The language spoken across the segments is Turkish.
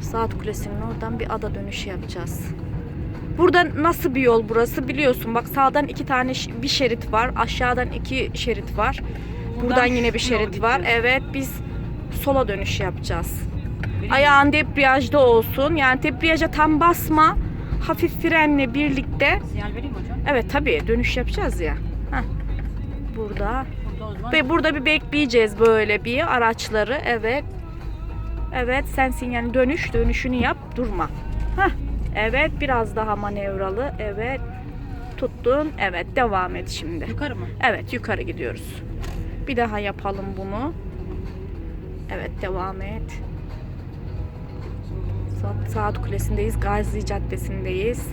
Saat Kulesi'nin oradan bir ada dönüşü yapacağız. Burada nasıl bir yol burası biliyorsun. Bak sağdan iki tane bir şerit var. Aşağıdan iki şerit var. Buradan, yine bir şerit var. Evet biz sola dönüş yapacağız. Ayağın debriyajda olsun. Yani debriyaja tam basma. Hafif frenle birlikte. Sinyal vereyim hocam? Evet tabii dönüş yapacağız ya. Heh. Burada. Burada Ve burada bir bekleyeceğiz böyle bir araçları. Evet. Evet sen sinyalini dönüş dönüşünü yap durma. Heh. Evet biraz daha manevralı. Evet. Tuttun. Evet devam et şimdi. yukarı mı? Evet yukarı gidiyoruz. Bir daha yapalım bunu. Evet devam et. Saat, Saat Kulesi'ndeyiz. Gazi Caddesi'ndeyiz.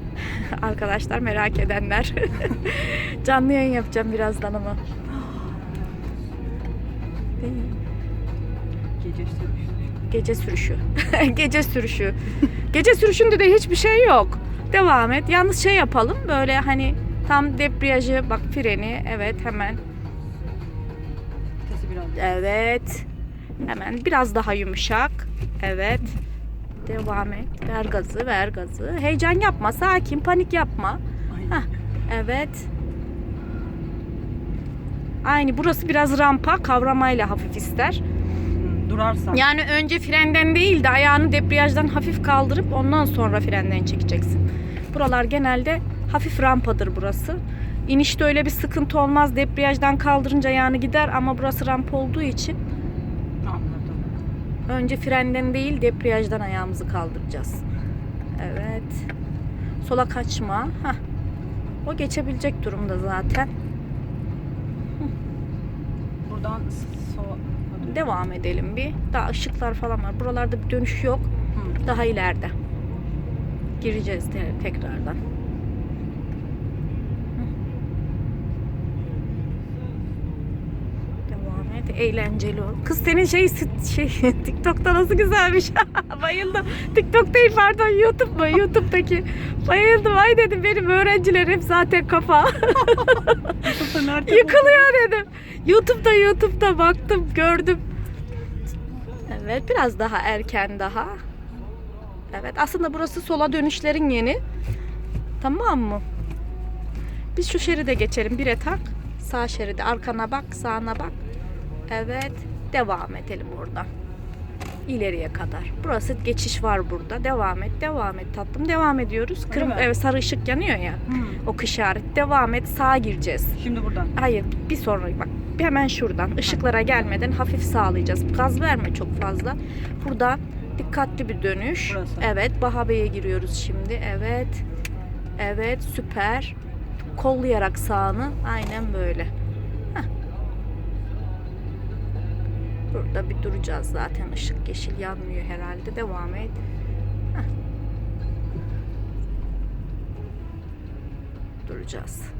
Arkadaşlar merak edenler. Canlı yayın yapacağım birazdan ama. Gece sürüş. Gece sürüşü. Gece sürüşü. Gece sürüşünde de hiçbir şey yok. Devam et. Yalnız şey yapalım. Böyle hani tam debriyajı bak freni. Evet hemen. Evet. Hemen biraz daha yumuşak. Evet. Devam et. Ver gazı, ver gazı. Heyecan yapma, sakin, panik yapma. Hah. Evet. Aynı burası biraz rampa, kavramayla hafif ister. Durarsam. Yani önce frenden değil de ayağını debriyajdan hafif kaldırıp ondan sonra frenden çekeceksin. Buralar genelde hafif rampadır burası. İnişte öyle bir sıkıntı olmaz. Debriyajdan kaldırınca ayağını gider ama burası rampa olduğu için Anladım. önce frenden değil debriyajdan ayağımızı kaldıracağız. Evet. Sola kaçma. Hah. O geçebilecek durumda zaten. Buradan sola. Devam edelim bir. Daha ışıklar falan var. Buralarda bir dönüş yok. Daha ileride. Gireceğiz te- tekrardan. Devam et. Eğlenceli ol. Kız senin şey şey TikTok'ta nasıl güzelmiş. Bayıldım. TikTok değil pardon YouTube mu? YouTube'daki. Bayıldım. Ay dedim benim öğrencilerim zaten kafa. Yıkılıyor dedim. YouTube'da YouTube'da baktım gördüm. Evet biraz daha erken daha. Evet aslında burası sola dönüşlerin yeni. Tamam mı? Biz şu şeride geçelim. Bire tak. Sağ şeride arkana bak sağına bak. Evet devam edelim buradan. İleriye kadar. Burası geçiş var burada. Devam et, devam et tatlım. Devam ediyoruz. Kırm evet, sarı ışık yanıyor ya. Hmm. O işaret. Devam et. Sağa gireceğiz. Şimdi buradan. Hayır bir sonra bak hemen şuradan ışıklara gelmeden hafif sağlayacağız. Gaz verme çok fazla. Burada dikkatli bir dönüş. Burası. Evet Bahabe'ye giriyoruz şimdi. Evet. Evet süper. Kollayarak sağını aynen böyle. Heh. Burada bir duracağız zaten. Işık yeşil yanmıyor herhalde. Devam et. Heh. Duracağız.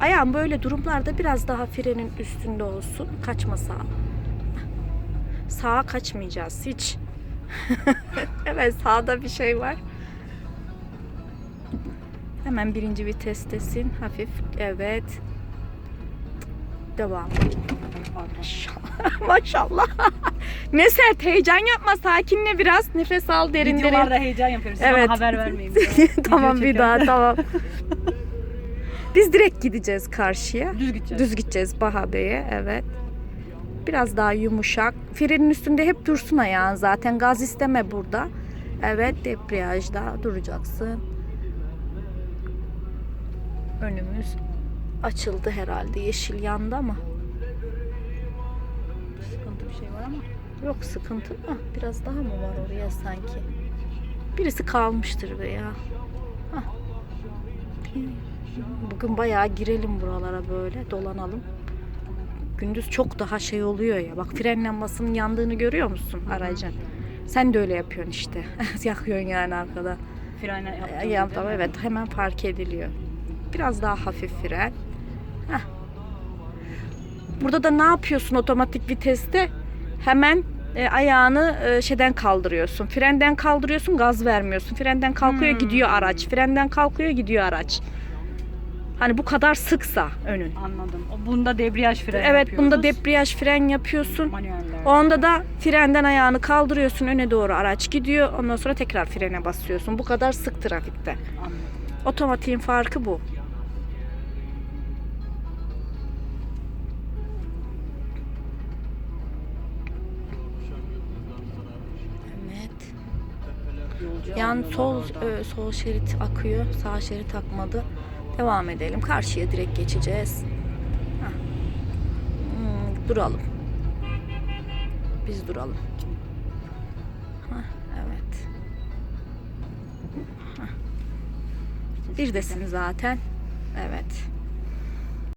Ayağım böyle durumlarda biraz daha frenin üstünde olsun. Kaçma sağa. Sağa kaçmayacağız hiç. evet sağda bir şey var. Hemen birinci vitestesin. Hafif. Evet. Devam. Maşallah. Maşallah. ne sert heyecan yapma. Sakinle biraz. Nefes al derin derin. Videolarda heyecan yapıyorum. Size Evet. haber vermeyeyim. tamam bir daha tamam. Biz direkt gideceğiz karşıya. Düz gideceğiz. Düz gideceğiz Bahabe'ye evet. Biraz daha yumuşak. Frenin üstünde hep dursun ayağın zaten. Gaz isteme burada. Evet debriyajda duracaksın. Önümüz açıldı herhalde. Yeşil yandı ama. Sıkıntı bir şey var ama. Yok sıkıntı mı? Biraz daha mı var oraya sanki? Birisi kalmıştır be ya. Hah. Bugün bayağı girelim buralara böyle dolanalım. Gündüz çok daha şey oluyor ya. Bak fren lambasının yandığını görüyor musun aracın? Sen de öyle yapıyorsun işte. Yakıyorsun yani arkada. Frene yaptım. Ya, tamam, evet hemen fark ediliyor. Biraz daha hafif fren. Heh. Burada da ne yapıyorsun otomatik viteste? Hemen e, ayağını e, şeyden kaldırıyorsun. Frenden kaldırıyorsun, gaz vermiyorsun. Frenden kalkıyor, Hmm. gidiyor araç. Frenden kalkıyor, gidiyor araç. Hani bu kadar sıksa önün. Anladım. Bunda debriyaj fren Evet bunda yapıyoruz. debriyaj fren yapıyorsun. Manueller. Onda da frenden ayağını kaldırıyorsun öne doğru araç gidiyor. Ondan sonra tekrar frene basıyorsun. Bu kadar sık trafikte. Anladım. Otomatiğin farkı bu. Yolcu Yan alıyorlar sol e, sol şerit akıyor. Sağ şerit akmadı. Devam edelim. Karşıya direkt geçeceğiz. Hmm, duralım. Biz duralım. Hah, evet. Hah. Bir desin zaten. Evet.